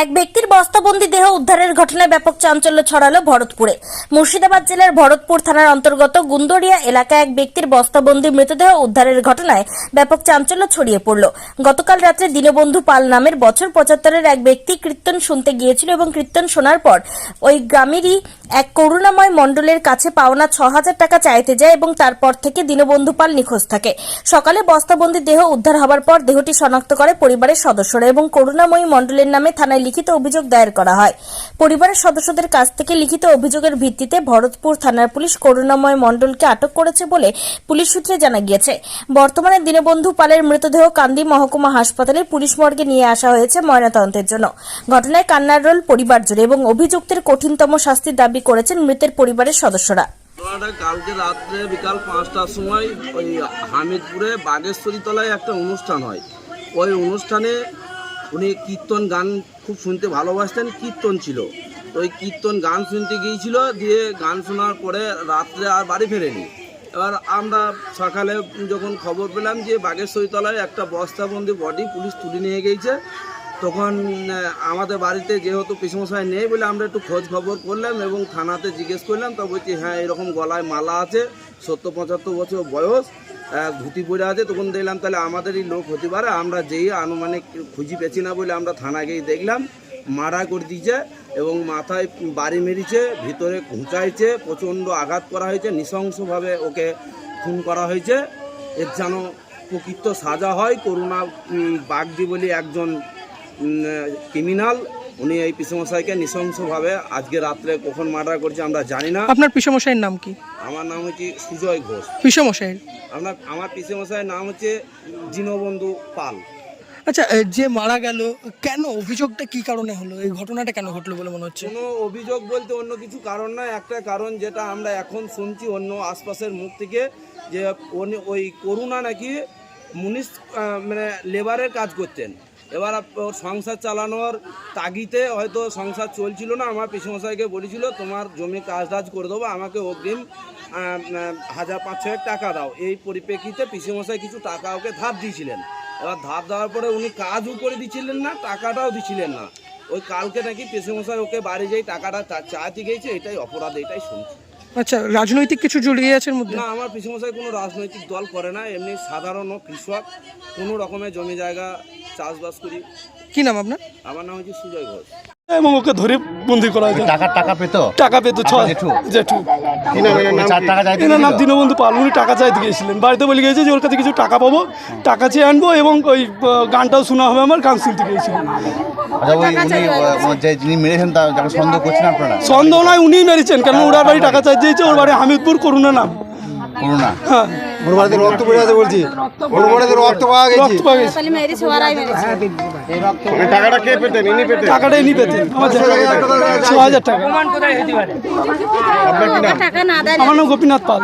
এক ব্যক্তির বস্তাবন্দি দেহ উদ্ধারের ঘটনায় ব্যাপক চাঞ্চল্য ছড়ালো ভরতপুরে। মুর্শিদাবাদ জেলার ভরতপুর থানার অন্তর্গত গুন্দরিয়া এলাকায় এক ব্যক্তির বস্তাবন্দি মৃতদেহ উদ্ধারের ঘটনায় ব্যাপক চাঞ্চল্য ছড়িয়ে পড়ল। গতকাল রাত্রে দীনবন্ধু পাল নামের বছর পঁচাত্তরের এক ব্যক্তি কীর্তন শুনতে গিয়েছিল এবং কীর্তন শোনার পর ওই গ্রামেরই এক করুণাময় মণ্ডলের কাছে পাওনা ছ হাজার টাকা চাইতে যায় এবং তারপর থেকে দীনবন্ধু পাল নিখোঁজ থাকে। সকালে বস্তাবন্দি দেহ উদ্ধার হবার পর দেহটি শনাক্ত করে পরিবারের সদস্যরা এবং করুণাময়ী মণ্ডলের নামে থানায় লিখিত অভিযোগ দায়ের করা হয়। পরিবারের সদস্যদের কাছ থেকে লিখিত অভিযোগের ভিত্তিতে ভরতপুর থানার পুলিশ করুণাময় মণ্ডলকে আটক করেছে বলে পুলিশ সূত্রে জানা গিয়েছে। বর্তমানে দীনবন্ধু পালের মৃতদেহ কান্দি মহকুমা হাসপাতালে পুলিশ মর্গে নিয়ে আসা হয়েছে ময়নাতদন্তের জন্য। ঘটনায় কান্নার রোল পরিবার জুড়ে এবং অভিযুক্তের কঠিনতম শাস্তির দাবি করেছেন মৃতের পরিবারের সদস্যরা। কালকে রাত্রে বিকাল পাঁচটার সময় ওই হামিদপুরে বাগেশ্বরী তলায় একটা অনুষ্ঠান হয়। ওই অনুষ্ঠানে উনি কীর্তন গান খুব শুনতে ভালোবাসতেন, কীর্তন ছিল। ওই কীর্তন গান শুনতে গিয়েছিল, দিয়ে গান শোনার পরে রাত্রে আর বাড়ি ফেরেনি। এবার আমরা সকালে যখন খবর পেলাম যে বাগেশ্বরী তলায় একটা বস্তাবন্দি বডি পুলিশ তুলে নিয়ে গিয়েছে, তখন আমাদের বাড়িতে যেহেতু পিসমশাই নেই বলে আমরা একটু খোঁজ খবর করলাম এবং থানাতে জিজ্ঞেস করলাম তো বলছি হ্যাঁ এরকম গলায় মালা আছে, সত্তর পঁচাত্তর বছর বয়স ধুতি পরে আছে। তখন দেখলাম, তাহলে আমাদেরই লোক হতে পারে, আমরা যেই আনুমানিক খুঁজি পেছি না বলে আমরা থানায় গিয়ে দেখলাম। মারা করে দিয়েছে এবং মাথায় বাড়ি মেরেছে ভিতরে ঘুঁচাইছে প্রচণ্ড আঘাত করা হয়েছে নৃশংসভাবে ওকে খুন করা হয়েছে। এর যেন প্রকৃত সাজা হয় করুণা বাগদি বলে একজন ক্রিমিনাল উনি এই পিসমশাইকে নৃশংসভাবে আজকে রাত্রে কখন মার্ডার করছে আমরা জানি না। আপনার পিসমশাইয়ের নাম কি? আমার নাম হচ্ছে সুজয় ঘোষ। পিসমশাইয়ের? আপনার আমার পিসমশাইয়ের নাম হচ্ছে দীনবন্ধু পাল। আচ্ছা যে মারা গেল, কেন? অভিযোগটা কি কারণে হলো? এই ঘটনাটা কেন ঘটলো বলে মনে হচ্ছে? কোনো অভিযোগ বলতে অন্য কিছু কারণ নয়। একটা কারণ যেটা আমরা এখন শুনছি অন্য আশপাশের মুখ থেকে, যে ওই করুণা নাকি মুনিশ মানে লেবারের কাজ করতেন। এবার ওর সংসার চালানোর তাগিতে হয়তো সংসার চলছিল না আমার পিসমশাইকে বলেছিল তোমার জমি কাজ টাজ করে দেবো আমাকে অগ্রিম হাজার পাঁচ ছয়েক টাকা দাও। এই পরিপ্রেক্ষিতে পিসিমশাই কিছু টাকা ওকে ধার দিয়েছিলেন। এবার ধার দেওয়ার পরে উনি কাজও করে দিচ্ছিলেন না টাকাটাও দিচ্ছিলেন না। ওই কালকে নাকি পিসিমশাই ওকে বাড়ি যেই টাকাটা চা- চাইতে গিয়েছে এটাই অপরাধ এটাই শুনছি। আচ্ছা রাজনৈতিক কিছু জড়িয়ে আছে মধ্যে? না আমার পিসমশাই কোনো রাজনৈতিক দল করে না এমনি সাধারণ কৃষক কোনো রকমের জমি জায়গা চাষবাস করি। কি নাম আপনার? আমার নাম হচ্ছে সুজয় ঘোষ। এবং ওকে ধরে বন্দি করা হয়েছে টাকা টাকা পেতো? টাকা পেতো ছ জেঠু? জেঠু। উনি টাকা চাইতে এনার নাম দীনবন্ধু পাল উনি টাকা চাইতে গিয়েছিলেন বাড়িতে বলে গিয়েছে যে ওর কাছে কিছু টাকা পাবো টাকা চেয়ে আনব এবং ওই গানটাও শোনা হবে আমার গান শুনতে গিয়েছিলেন আচ্ছা ওই উনি ও, যে যিনি মেরেছেন সন্দেহ নয় উনিই মেরেছেন কেন ওনার বাড়ি টাকা চাইতে ওর বাড়ি হামিদপুর করুণা নাম। করুণা হ্যাঁ। ওর রক্ত পড়ে আছে বলছি। ওর রক্ত পাওয়া গেছে। রক্ত পাওয়া গেছে। ওরাই টাকাটা কে পেতেন? ইনি পেতেন? টাকাটা এনে পেতেন। ছ হাজার টাকা। টাকা না দেয় আমার নাম গোপীনাথ পাল।